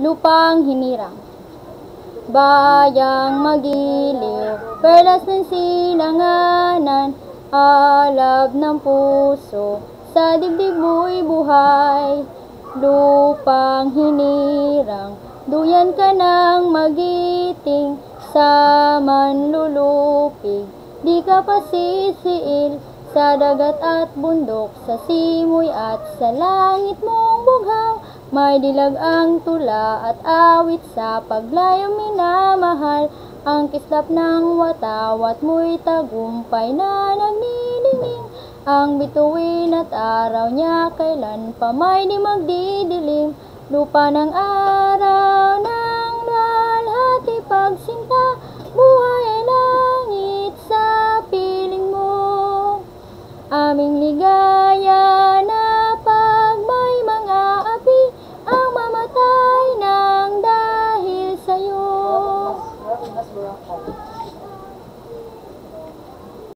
lupang hinirang. Bayang magiliw, perlas ng silanganan, alab ng puso, sa dibdib mo'y buhay. Lupang hinirang, duyan ka ng magiting, sa manlulupig, di ka pasisiil, sa dagat at bundok, sa simoy at sa langit mong bughaw, may dilag ang tula at awit sa paglayong minamahal. Ang kislap ng watawat mo'y tagumpay na nagniningning. Ang bituin at araw niya kailan pa may di magdidilim. Lupa ng araw ng dalhati pagsinta, buhay ay langit sa piling mo. Aming ligaya